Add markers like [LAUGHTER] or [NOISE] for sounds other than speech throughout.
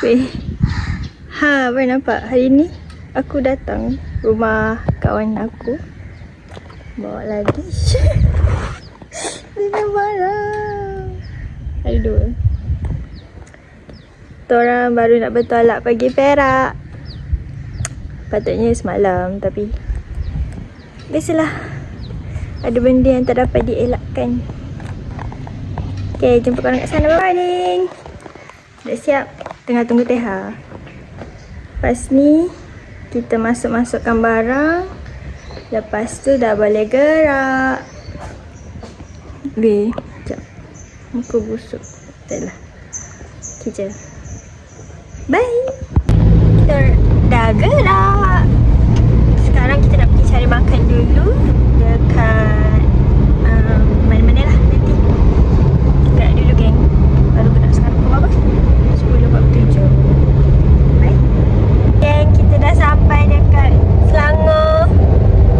Weh. Ha, apa nampak? Hari ni aku datang rumah kawan aku. Bawa lagi. Dia barang. Ada dua. Kita orang baru nak bertolak pergi Perak. Patutnya semalam tapi biasalah. Ada benda yang tak dapat dielakkan. Okay, jumpa korang kat sana. Bye, Ning. Dah siap. Tengah tunggu Teha. Lepas ni, kita masuk-masukkan barang. Lepas tu dah boleh gerak. Weh, sekejap. Muka busuk. Tak lah. Okay je. Bye. Kita dah gerak. Sekarang kita nak pergi cari makan dulu. Dekat um, mana-mana lah nanti. Gerak dulu geng. Baru gerak sekarang pukul berapa? 10.47. Bye. Geng, kita dah sampai dekat Selangor.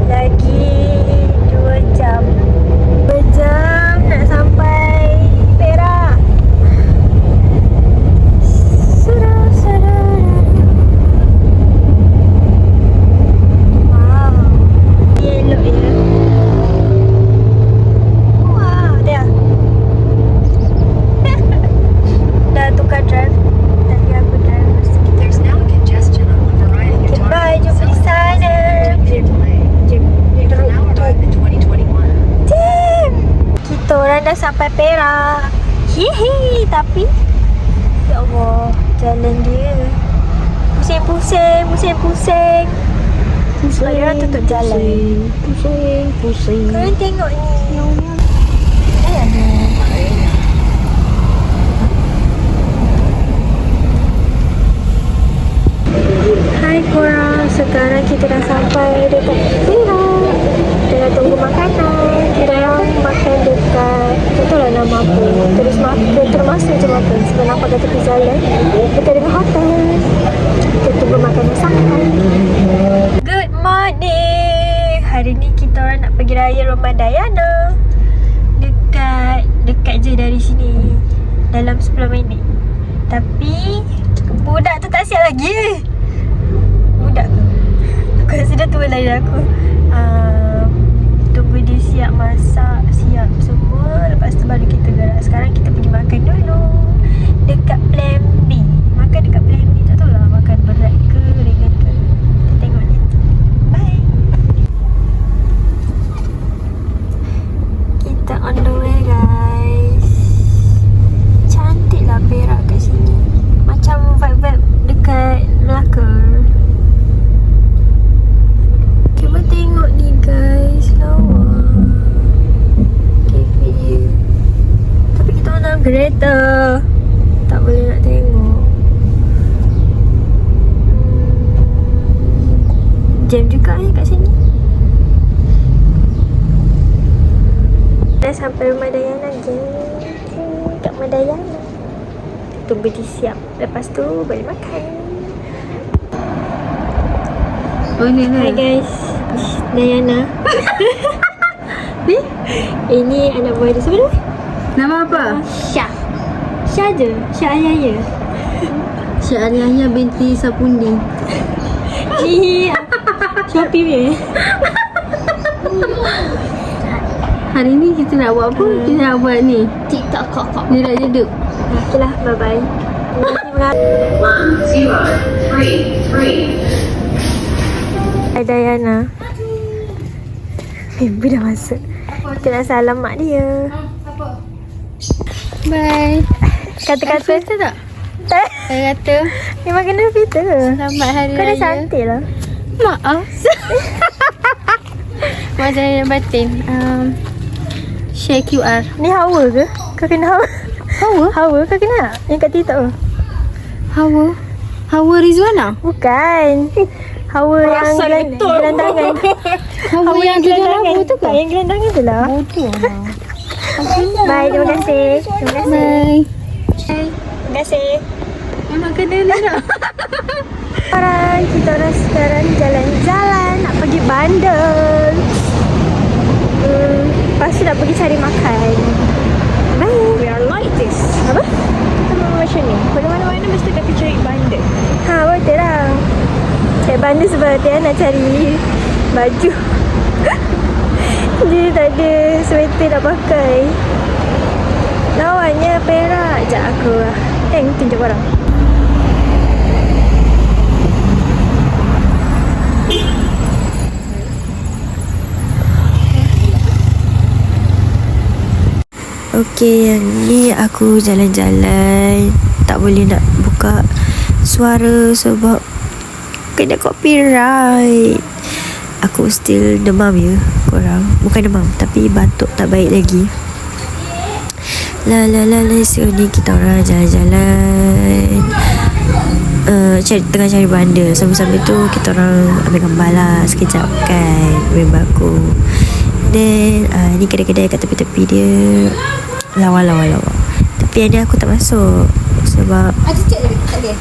Lagi 2 jam. 2 jam nak sampai Perak. Surah, surah. Wow. Elok ya. Wow, dia. Dah tukar drive. Tadi aku drive. Lepas tu kita There's now congestion on the variety of Bye, targets. jumpa di sana. Delay. You have now arrived in 2021. Damn! Kita orang dah sampai Perak. Hihi, tapi ya Allah, jalan dia. Pusing-pusing, pusing-pusing. Sebab dia orang tutup jalan. Pusing, pusing. Korang tengok ni. Eh, ada. Hai korang, sekarang kita dah sampai dekat Perak Tengah tunggu makanan Kita makan dekat Tak tahu lah nama apa Terus makan, termasuk je makan Sebab nampak kat tepi jalan Dekat dengan hotel Kita tunggu makanan sampai Morning Hari ni kita orang nak pergi raya rumah Dayana Dekat Dekat je dari sini. Dalam 10 minit. Tapi Budak tu tak siap lagi. Budak ke? Aku rasa dia tua lain aku. Uh, Tunggu dia siap masak Siap semua. Lepas tu baru kita gerak. Sekarang kita pergi makan dulu. Dekat Plan B. Makan dekat Plan B Tak tahu lah Makan berat ke Ringan ke Kita tengok nanti Bye Kita on the way guys. Cantik lah Perak kat sini. Macam vibe-vibe dekat Melaka. Cuba tengok ni guys. Lawa. Okay video Tapi kita dalam kereta Tak boleh nak tengok Hmm, Jam juga eh kat sini Dah sampai rumah Dayana geng Kat rumah Dayana. Tunggu dia siap Lepas tu boleh makan. Boleh Hai guys. Ish, Dayana. [LAUGHS] Ni? Ini anak buah dia. Siapa nama? Apa? Syah. Syah je. Syah Ayah [LAUGHS] Syah Aliyah binti Sapundi. Ni Shopee punya [LAUGHS] Hari ni kita nak buat apa? Hmm. Kita nak buat ni. TikTok kokok Dia nak jeduk. Okay lah bye bye Terima kasih One, zero, three, three. Hai Dayana Ibu dah masuk Kita nak salam mak dia Bye. Kata-kata Filter tak? Eh, Saya kata Memang kena filter ke? selamat hari Kau dah raya. cantik lah Maaf. [LAUGHS] Macam yang batin. Um, share QR. Ni hawa ke? Kau kena hawa? Hawa? [LAUGHS] Hawa kau kena? Yang kat TikTok tu? Hawa? Hawa Rizwana? Bukan Hawa yang gelan, gelandangan [LAUGHS] Hawa, yang lampu tu ke? yang gelandangan tu lah Bodoh lah. Bye, terima kasih Terima kasih Bye. Terima kasih Memang kena ni [LAUGHS] nak. Sekarang kita orang sekarang jalan-jalan Nak pergi bandar Lepas tu nak pergi cari makan Bye We are like this Apa? Kita macam ni. Pada mana-mana mesti kena cari bandar. Ha, betul lah. Cik bandar sebab dia nak cari baju. dia tak ada sweater nak pakai. Lawanya perak. Sekejap aku lah. Eh, tunjuk korang. Okey, yang ni aku jalan-jalan tak boleh nak buka suara sebab kena copyright. Aku still demam ya korang. Bukan demam tapi batuk tak baik lagi. La la la la so ni kita orang jalan-jalan. Uh, cari, tengah cari banda Sambil-sambil tu kita orang ambil gambar lah sekejap kan Member aku Then uh, ni kedai-kedai kat tepi-tepi dia. Lawa-lawa-lawa. Tapi yang ni aku tak masuk. Sebab Ada cek lagi? Tak ada.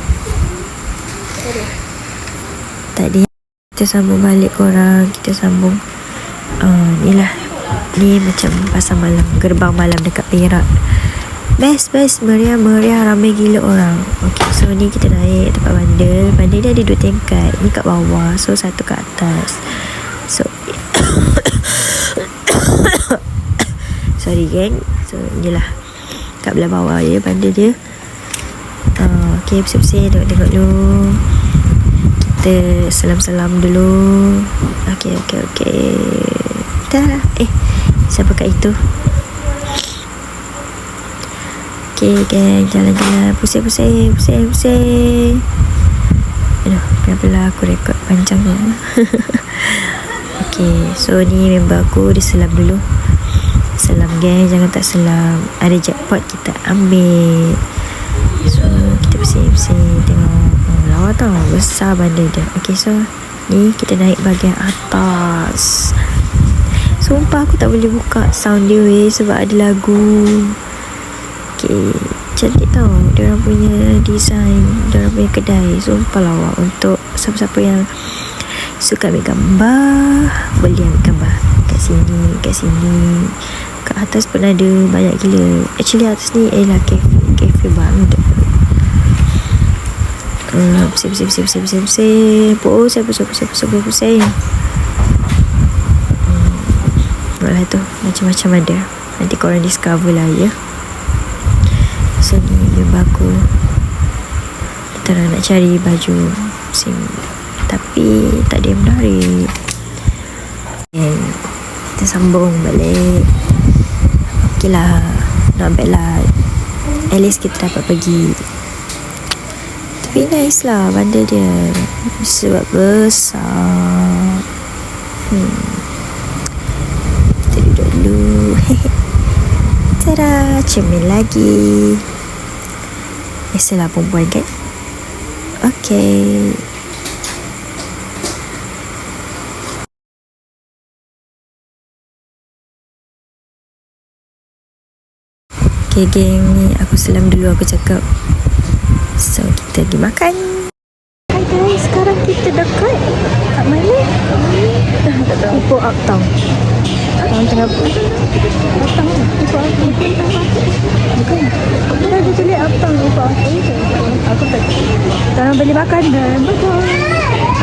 tadi kita sambung balik korang. Kita sambung. Uh, Ni lah. Ni macam pasar malam Gerbang malam dekat Perak. Best best. Meriah meriah. Ramai gila orang. Okay so ni kita naik Tempat bandar Bandar ni ada dua tingkat. Ni kat bawah So satu kat atas. So Sorry gang. So inilah Kat belah bawah je Bandar dia. Uh, Okay bersih-bersih Tengok-tengok dulu. Kita salam-salam dulu. Okay, okay, okay Dah Eh, siapa kat itu? Okay, gang. Jalan-jalan. Pusing-pusing Pusing-pusing Aduh, pelan-pelan aku rekod panjang tu [LAUGHS] Okay, so ni member aku Dia selam dulu Selam gang, jangan tak selam. Ada jackpot kita ambil. So, kita pusing-pusing Tengok. Oh, lawa tau. Besar bandar dia. Okay so Ni kita naik bahagian atas. Sumpah aku tak boleh buka sound dia weh Sebab ada lagu. Okay Cantik tau. Dia orang punya design. Dia orang punya kedai. Sumpah lawa. Untuk siapa-siapa yang Suka ambil gambar Boleh ambil gambar. Kat sini Kat sini Kat atas pun ada Banyak gila Actually atas ni Ialah cafe Cafe bandar Uh, pusing, pusing, pusing, pusing, pusing, pusing. Pusing, pusing, pusing, pusing, pusing, pusing. Hmm. Lah tu, macam-macam ada. Nanti korang discover lah ya. So ni member aku. Kita orang nak cari baju musim. Tapi tak ada yang menarik. And kita sambung balik. Okay lah. Not bad lah. At least kita dapat pergi tapi nice lah bandar dia Sebab besar hmm. Kita duduk dulu [LAUGHS] Tada Cermin lagi Biasalah perempuan kan Okay Okay geng ni Aku selam dulu Aku cakap. So kita pergi makan. Hai guys Sekarang kita dekat Kat mana? Tak tahu Ipoh Uptown Orang tengah Uptown Ipoh Uptown. Bukan. Kita ada tulis Uptown Ipoh Uptown. Aku tak Kita orang beli makanan. Betul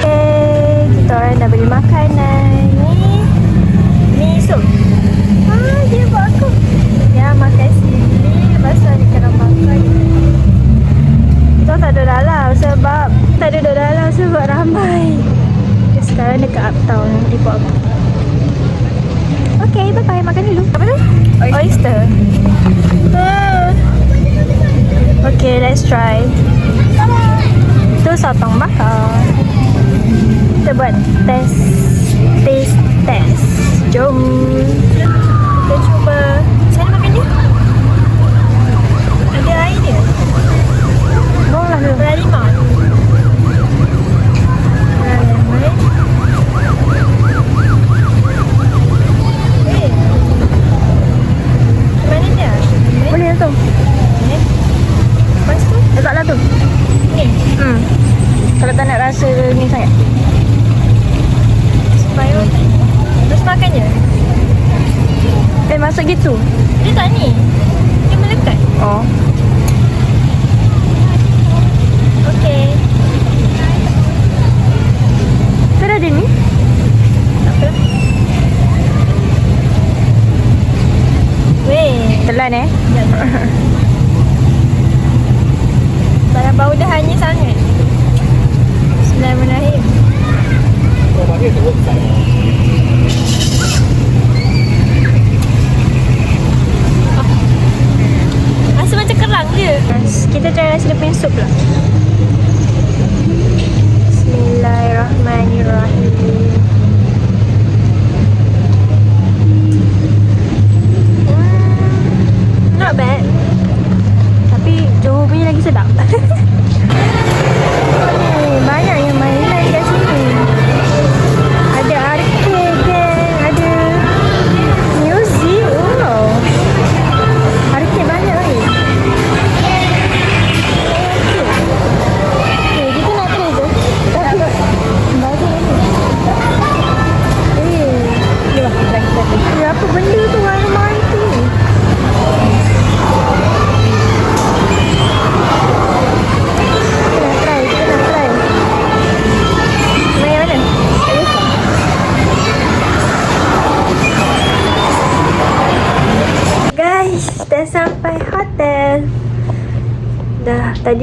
Okay Kita orang dah beli makanan. Ni Ni sup Ah dia buat makan tu ada kena makan kita tak duduk dalam sebab tak duduk dalam sebab ramai. Okay, sekarang dekat uptown di Pop. Okay, bye bye. Makan dulu. Apa tu? Oyster. Ah. Okay, let's try. Tu sotong bakar. Kita buat test. Taste test. Jom. Kita cuba. Saya makan dia. Ada air dia. Bawang lah തന്നെ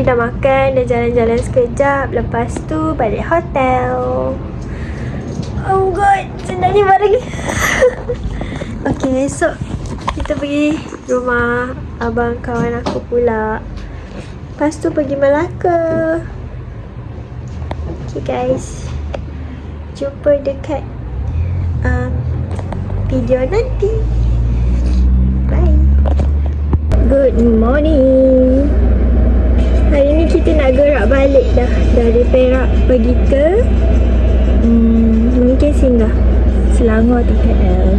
Dah, makan, dah jalan-jalan sekejap. Lepas tu balik hotel. Oh god, balik lagi. [LAUGHS] okay, esok kita pergi rumah abang kawan aku pula. Lepas tu pergi Melaka. Okay guys. Jumpa dekat um, video nanti. Bye. Good morning. Hari ni kita nak gerak balik dah dari Perak pergi ke hmm, mungkin singgah Selangor atau KL.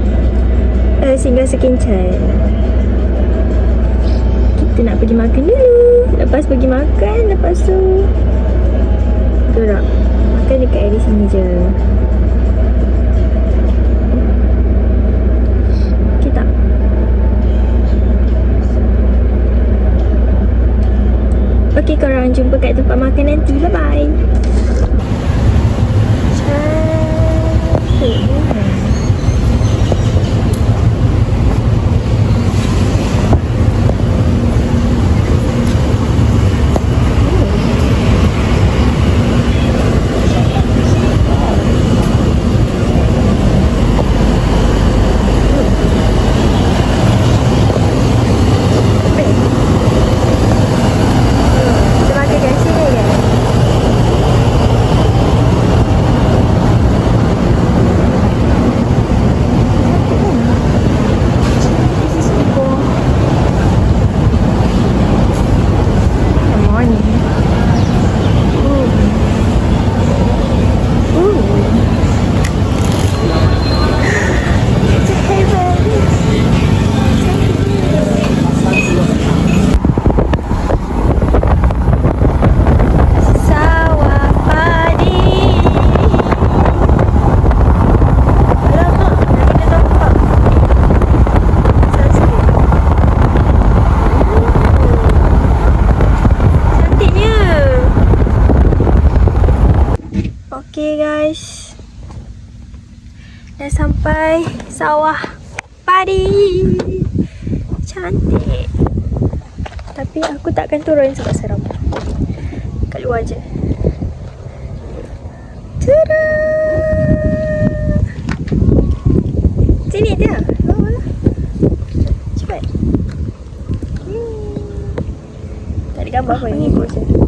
Eh, singgah Sekinchan. Kita nak pergi makan dulu. Lepas pergi makan, lepas tu gerak. Makan dekat area sini je. Okay tak? Okay korang jumpa kat tempat makan nanti. Bye-bye. Cantik. Kita makan kat sini kan? This is people. Good morning. Ooh. Ooh. It's a heaven. Sawah padi. Alamak, dah kena nampak. Sunset. Cantiknya. Okay guys. Sampai sawah padi. Cantik. Tapi aku takkan turun sebab seram. Kat luar je. Tada! Sini dia. Bawa lah. Cepat. Hmm. Tak ada gambar pun. Ni ikut je.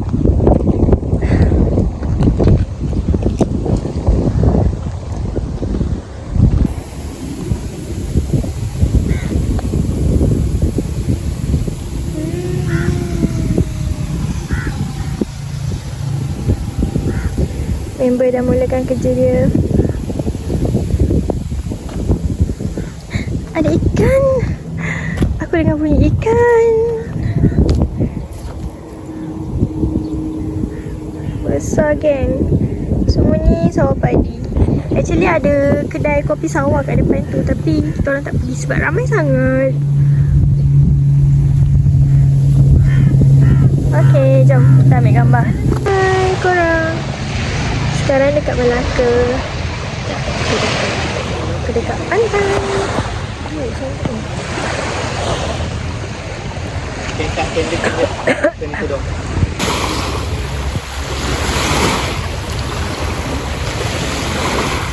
Member dah mulakan kerja dia. Ada ikan. Aku dengar bunyi ikan. Besar geng. Semua ni sawah padi. Actually ada kedai kopi sawah kat depan tu tapi kita orang tak pergi sebab ramai sangat. Okay, jom kita ambil gambar. Hai korang sekarang dekat Melaka. Aku dekat pantai.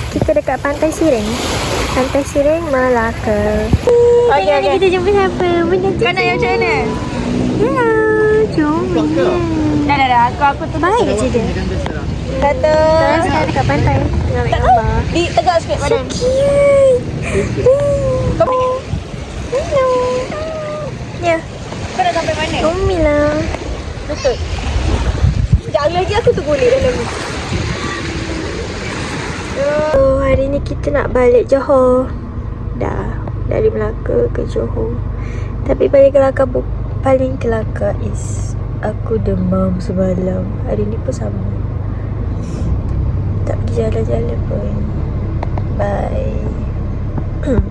Kita dekat Pantai Siring Pantai Siring, Melaka. Hei, okay, okay. kita jumpa siapa? Benda tu. Kau nak yang macam mana? Ya, jom. Dah, dah, dah, aku, aku tu baik je dia. Kata... Sekarang sekarang dekat pantai. Tengok ambil gambar. Di tegak sikit So badan. cute. Kau. Hello. Ya, Kau sampai mana? comel lah. Betul. Sekejap lagi aku tergolek dalam ni. Oh, hari ni kita nak balik Johor. Dah, dari Melaka ke Johor. Tapi paling kelakar paling kelakar is aku demam semalam. Hari ni pun sama. Tak pergi jalan-jalan pun. Bye.